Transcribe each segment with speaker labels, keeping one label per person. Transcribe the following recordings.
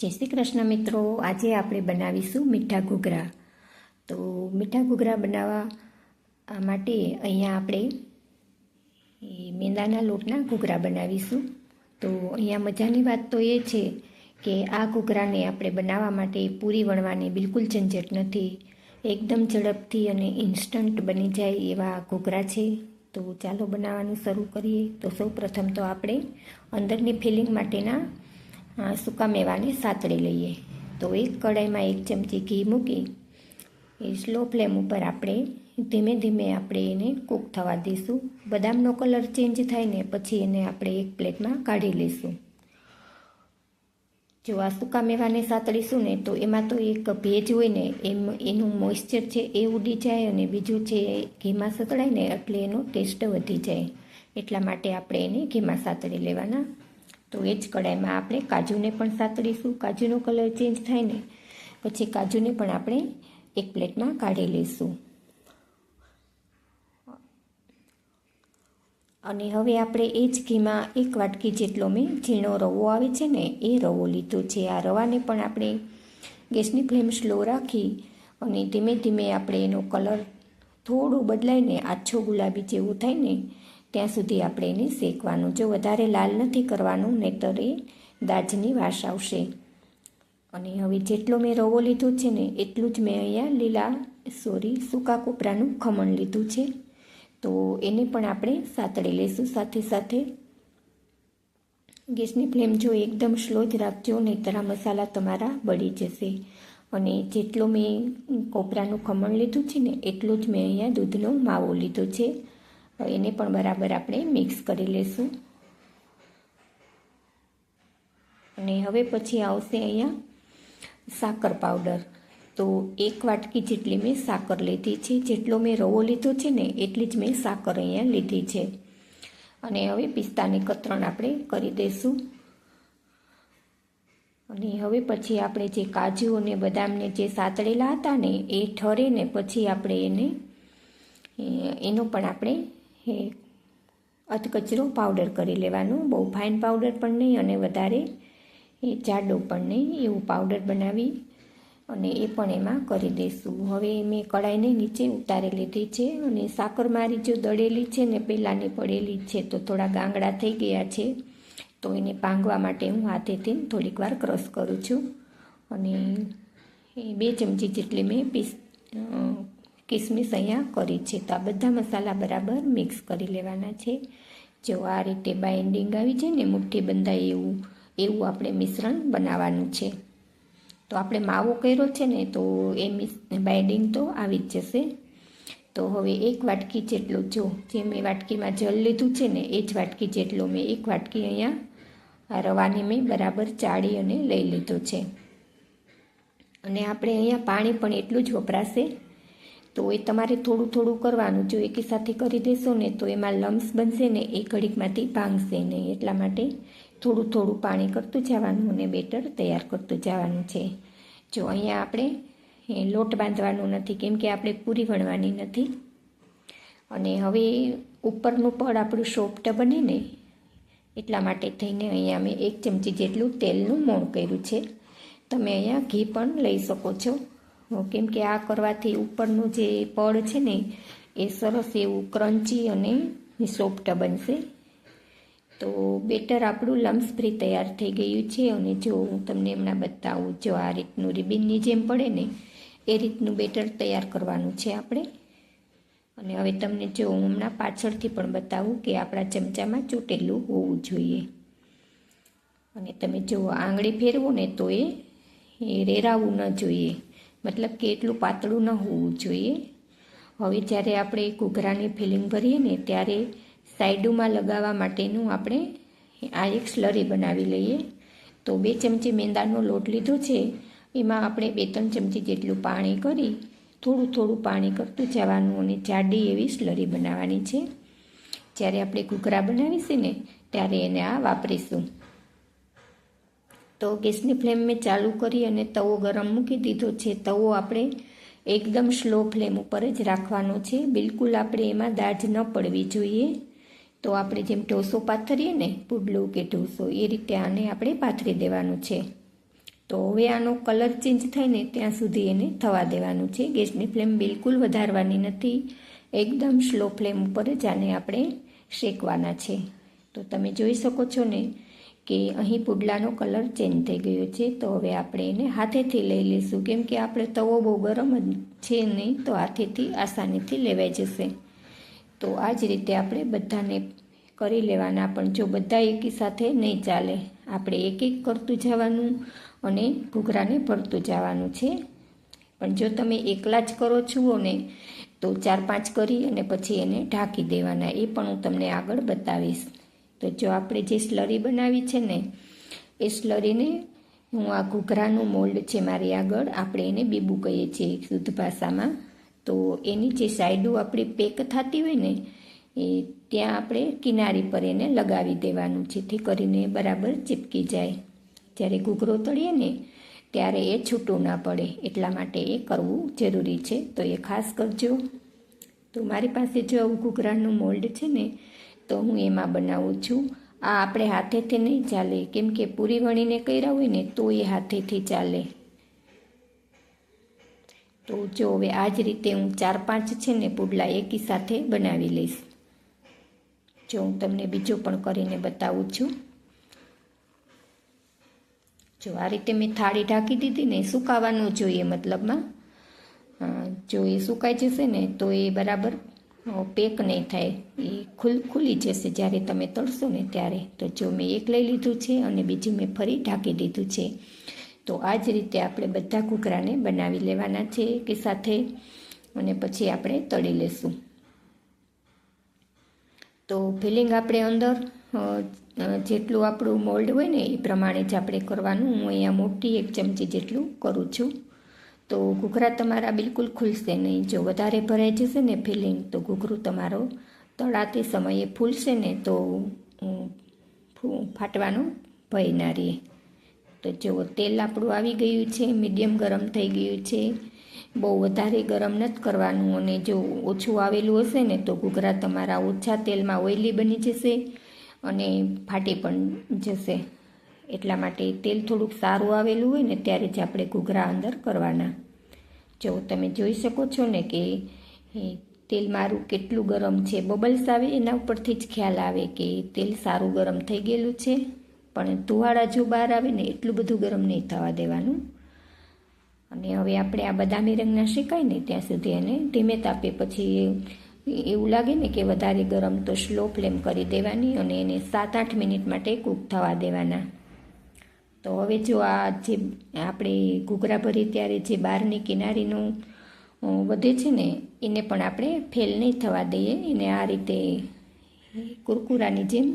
Speaker 1: જય શ્રી કૃષ્ણ મિત્રો. આજે આપણે બનાવીશું મીઠા ઘૂઘરા. તો મીઠા ઘૂઘરા બનાવવા માટે અહીંયા આપણે મેંદાના લોટના ઘૂઘરા બનાવીશું. તો અહીંયા મજાની વાત તો એ છે કે આ ઘૂઘરાને આપણે બનાવવા માટે પૂરી વણવાની બિલકુલ ઝંઝટ નથી. એકદમ ઝડપથી અને ઇન્સ્ટન્ટ બની જાય એવા ઘૂઘરા છે. તો ચાલો બનાવવાનું શરૂ કરીએ. તો સૌ પ્રથમ તો આપણે અંદરની ફિલિંગ માટેના સૂકા મેવાને સાતળી લઈએ. તો એક કડાઈમાં એક ચમચી ઘી મૂકી, એ સ્લો ફ્લેમ ઉપર આપણે ધીમે ધીમે આપણે એને કૂક થવા દઈશું. બદામનો કલર ચેન્જ થાય ને પછી એને આપણે એક પ્લેટમાં કાઢી લઈશું. જો આ સૂકા મેવાને સાતળીશું ને, તો એમાં તો એક ભેજ હોય ને, એમ, એનું મોઇશ્ચર છે એ ઉડી જાય અને બીજું છે ઘીમાં સતળાય ને, એટલે એનો ટેસ્ટ વધી જાય. એટલા માટે આપણે એને ઘીમાં સાતળી લેવાના. તો એ જ કડાઈમાં આપણે કાજુને પણ સાતડીશું. કાજુનો કલર ચેન્જ થાય ને પછી કાજુને પણ આપણે એક પ્લેટમાં કાઢી લઈશું. અને હવે આપણે એ જ ઘીમાં એક વાટકી જેટલો મેં ઝીણો રવો આવે છે ને, એ રવો લીધો છે. આ રવાને પણ આપણે ગેસની ફ્લેમ સ્લો રાખી અને ધીમે ધીમે આપણે એનો કલર થોડો બદલાઈને આછો ગુલાબી જેવું થાય ને ત્યાં સુધી આપણે એને શેકવાનું. જો વધારે લાલ નથી કરવાનું નહીતર એ દાજની વાસ આવશે. અને હવે જેટલો મેં રવો લીધો છે ને, એટલું જ મેં અહીંયા લીલા, સોરી, સૂકા કોપરાનું ખમણ લીધું છે. તો એને પણ આપણે સાતળી લઈશું. સાથે સાથે ગેસની ફ્લેમ જો એકદમ સ્લો જ રાખજો નહીતર આ મસાલા તમારા બળી જશે. અને જેટલો મેં કોપરાનું ખમણ લીધું છે ને, એટલું જ મેં અહીંયા દૂધનો માવો લીધો છે. એને પણ બરાબર આપણે મિક્સ કરી લઈશું અને હવે પછી આવશે અહીંયા સાકર પાવડર તો એક વાટકી જેટલી મેં સાકર લીધી છે. જેટલો મેં રવો લીધો છે ને, એટલી જ મેં સાકર અહીંયા લીધી છે. અને હવે પિસ્તાની કતરણ આપણે કરી દઈશું અને હવે પછી આપણે જે કાજુ અને બદામને જે સાતળેલા હતા ને, એ ઠરીને પછી આપણે એને એનો પણ આપણે અધકચરો પાવડર કરી લેવાનું. બહુ ફાઇન પાવડર પણ નહીં અને વધારે એ જાડો પણ નહીં. એવું પાવડર બનાવી અને એ પણ એમાં કરી દઈશું. હવે મેં કડાઈને નીચે ઉતારી લીધી છે અને સાકર મારી જો દળેલી છે ને પહેલાંની પડેલી છે તો થોડા ગાંગડા થઈ ગયા છે તો એને પાંગવા માટે હું હાથેથી થોડીક વાર ક્રશ કરું છું. અને એ બે ચમચી જેટલી મેં પીસ કિસમિસ અહીંયા કરી છે. તો આ બધા મસાલા બરાબર મિક્સ કરી લેવાના છે. જો આ રીતે બાઇન્ડિંગ આવી જાય ને મુઠ્ઠી બંધાય એવું એવું આપણે મિશ્રણ બનાવવાનું છે. તો આપણે માવો કર્યો છે ને તો એ મિસ બાઇન્ડિંગ તો આવી જ જશે. તો હવે એક વાટકી જેટલું, જો જે મેં વાટકીમાં જલ લીધું છે ને એ જ વાટકી જેટલો મેં એક વાટકી અહીંયા રવાની મેં બરાબર ચાળી અને લઈ લીધો છે. અને આપણે અહીંયા પાણી પણ એટલું જ વપરાશે તો એ તમારે થોડું થોડું કરવાનું. જો એકી સાથે કરી દેશો ને તો એમાં લમ્સ બનશે ને એ ઘડીકમાંથી ભાંગશે નહીં. એટલા માટે થોડું થોડું પાણી કરતું જવાનું અને બેટર તૈયાર કરતું જવાનું છે. જો અહીંયા આપણે લોટ બાંધવાનું નથી, કેમ કે આપણે પૂરી વણવાની નથી. અને હવે ઉપરનું પડ આપણું સોફ્ટ બને ને એટલા માટે થઈને અહીંયા મેં એક ચમચી જેટલું તેલનું મોણ કર્યું છે. તમે અહીંયા ઘી પણ લઈ શકો છો. કેમ કે આ કરવાથી ઉપરનું જે પડ છે ને, એ સરસ એવું ક્રન્ચી અને સોફ્ટ બનશે. તો બેટર આપણું લમ્સ ફ્રી તૈયાર થઈ ગયું છે અને જો હું તમને હમણાં બતાવું, જો આ રીતનું રિબિનની જેમ પડે ને, એ રીતનું બેટર તૈયાર કરવાનું છે આપણે. અને હવે તમને જો હું હમણાં પાછળથી પણ બતાવું કે આપણા ચમચામાં ચોટેલું હોવું જોઈએ. અને તમે જો આંગળી ફેરવો ને તો એ રેરાવું ન જોઈએ. મતલબ કે એટલું પાતળું ન હોવું જોઈએ. હવે જ્યારે આપણે ઘૂઘરાની ફિલિંગ ભરીએ ને ત્યારે સાઈડોમાં લગાવવા માટેનું આપણે આ એક સ્લરી બનાવી લઈએ. તો બે ચમચી મેંદાનો લોટ લીધો છે, એમાં આપણે બે ત્રણ ચમચી જેટલું પાણી કરી થોડું થોડું પાણી કરતું જવાનું અને જાડી એવી સ્લરી બનાવવાની છે. જ્યારે આપણે ઘૂઘરા બનાવીશું ને ત્યારે એને આ વાપરીશું. તો ગેસની ફ્લેમ મેં ચાલુ કરી અને તવો ગરમ મૂકી દીધો છે. તવો આપણે એકદમ સ્લો ફ્લેમ ઉપર જ રાખવાનો છે. બિલકુલ આપણે એમાં દાજ ન પડવી જોઈએ. તો આપણે જેમ ઢોસો પાથરીએ ને પુડલું કે ઢોસો, એ રીતે આને આપણે પાથરી દેવાનું છે. તો હવે આનો કલર ચેન્જ થાય ને ત્યાં સુધી એને થવા દેવાનું છે. ગેસની ફ્લેમ બિલકુલ વધારવાની નથી. એકદમ સ્લો ફ્લેમ ઉપર જ આને આપણે શેકવાના છે. તો તમે જોઈ શકો છો ને કે અહીં પુડલાનો કલર ચેન્જ થઈ ગયો છે, તો હવે આપણે એને હાથેથી લઈ લઈશું. કેમ કે આપણે તવો બહુ ગરમ છે નહીં, તો હાથેથી આસાનીથી લેવાઈ જશે. તો આ જ રીતે આપણે બધાને કરી લેવાના, પણ જો બધા એકી સાથે નહીં ચાલે, આપણે એક એક કરતું જવાનું અને ઘૂઘરાને ભરતું જવાનું છે. પણ જો તમે એકલા જ કરો છો ને, તો ચાર પાંચ કરી અને પછી એને ઢાંકી દેવાના, એ પણ હું તમને આગળ બતાવીશ. તો જો આપણે જે સ્લરી બનાવી છે ને, એ સ્લરીને હું આ ઘૂઘરાનું મોલ્ડ છે મારી આગળ, આપણે એને બીબુ કહીએ છીએ શુદ્ધ ભાષામાં. તો એની જે સાઈડો આપણી પેક થતી હોય ને, એ ત્યાં આપણે કિનારી પર એને લગાવી દેવાનું જેથી કરીને બરાબર ચીપકી જાય. જ્યારે ઘૂઘરો તળીએ ને, ત્યારે એ છૂટું ના પડે. એટલા માટે એ કરવું જરૂરી છે. તો એ ખાસ કરજો. તો મારી પાસે જો આવું ઘૂઘરાનું મોલ્ડ છે ને તો હું એમાં બનાવું છું. આ આપણે હાથેથી નહીં ચાલે. કેમ કે પૂરી વણીને કર્યા હોય ને, તો એ હાથેથી ચાલે. તો જો હવે આ જ રીતે હું ચાર પાંચ છે ને પુડલા એકી સાથે બનાવી લઈશ. જો હું તમને બીજો પણ કરીને બતાવું છું. જો આ રીતે મેં થાળી ઢાંકી દીધી ને, સુકાવાનું જોઈએ મતલબમાં. જો એ સુકાઈ જશે ને, તો એ બરાબર પેક નહીં થાય. એ ખુલ, ખુલી જશે જ્યારે તમે તળશો ને ત્યારે. તો જો મેં એક લઈ લીધું છે અને બીજું મેં ફરી ઢાંકી દીધું છે. તો આ જ રીતે આપણે બધા ઘૂઘરાને બનાવી લેવાના છે કે સાથે અને પછી આપણે તળી લેશું. તો ફિલિંગ આપણે અંદર જેટલું આપણું મોલ્ડ હોય ને એ પ્રમાણે જ આપણે કરવાનું. હું અહીંયા મોટી એક ચમચી જેટલું કરું છું. તો ઘૂઘરા તમારા બિલકુલ ખુલશે નહીં. જો વધારે ભરાઈ જશે ને ફિલિંગ, તો ઘૂઘરું તમારો તળાતી સમયે ફૂલશે ને તો ફાટવાનો ભય ના રહે. તો જો તેલ આપણું આવી ગયું છે, મીડિયમ ગરમ થઈ ગયું છે. બહુ વધારે ગરમ નથી કરવાનું અને જો ઓછું આવેલું હશે ને તો ઘૂઘરા તમારા ઓછા તેલમાં ઓઇલી બની જશે અને ફાટી પણ જશે. એટલા માટે તેલ થોડુંક સારું આવેલું હોય ને ત્યારે જ આપણે ઘૂઘરા અંદર કરવાના. જો તમે જોઈ શકો છો ને કે તેલ મારું કેટલું ગરમ છે. બબલ્સ આવે એના ઉપરથી જ ખ્યાલ આવે કે તેલ સારું ગરમ થઈ ગયેલું છે. પણ ધુવાળા જો બહાર આવે ને એટલું બધું ગરમ નહીં થવા દેવાનું. અને હવે આપણે આ બદામી રંગના શેકાય ને ત્યાં સુધી એને ધીમે તાપે પછી એવું લાગે ને કે વધારે ગરમ તો સ્લો ફ્લેમ કરી દેવાની અને એને સાત આઠ મિનિટ માટે કૂક થવા દેવાના. તો હવે જો આ જે આપણે ઘૂઘરા ભરી ત્યારે જે બહારની કિનારીનું વધે છે ને, એને પણ આપણે ફેલ નહીં થવા દઈએ. એને આ રીતે કુરકુરાની જેમ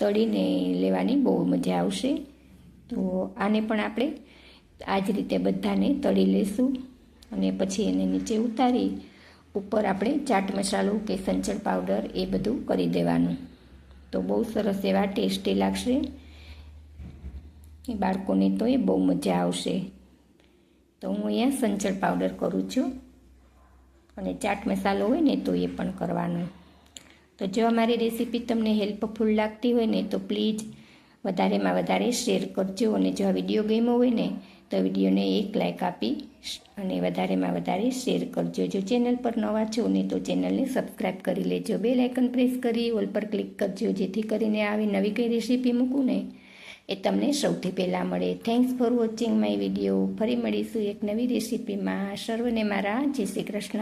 Speaker 1: તળીને લેવાની બહુ મજા આવશે. તો આને પણ આપણે આ જ રીતે બધાને તળી લઈશું અને પછી એને નીચે ઉતારી ઉપર આપણે ચાટ મસાલો કે સંચળ પાવડર એ બધું કરી દેવાનું. તો બહુ સરસ એવા ટેસ્ટી લાગશે. એ બાળકોને તો એ બહુ મજા આવશે. તો હું અહીંયા સંચળ પાવડર કરું છું. અને ચાટ મસાલો હોય ને તો એ પણ કરવાનો. તો જો અમારી રેસીપી તમને હેલ્પફુલ લાગતી હોય ને તો પ્લીઝ વધારેમાં વધારે શેર કરજો. અને જો આ વીડિયો ગમ્યો હોય ને તો વિડીયોને એક લાઇક આપી અને વધારેમાં વધારે શેર કરજો. જો ચેનલ પર નવા છો ને તો ચેનલને સબસ્ક્રાઈબ કરી લેજો. બે લાઇકન પ્રેસ કરી, ઓલ પર ક્લિક કરજો. જેથી કરીને આવી નવી કંઈ રેસીપી મૂકું ને એ તમને સૌથી પહેલાં મળે. Thanks for watching my video ફરી મળીશું એક નવી રેસીપીમાં સર્વને મારા. જય શ્રી કૃષ્ણ.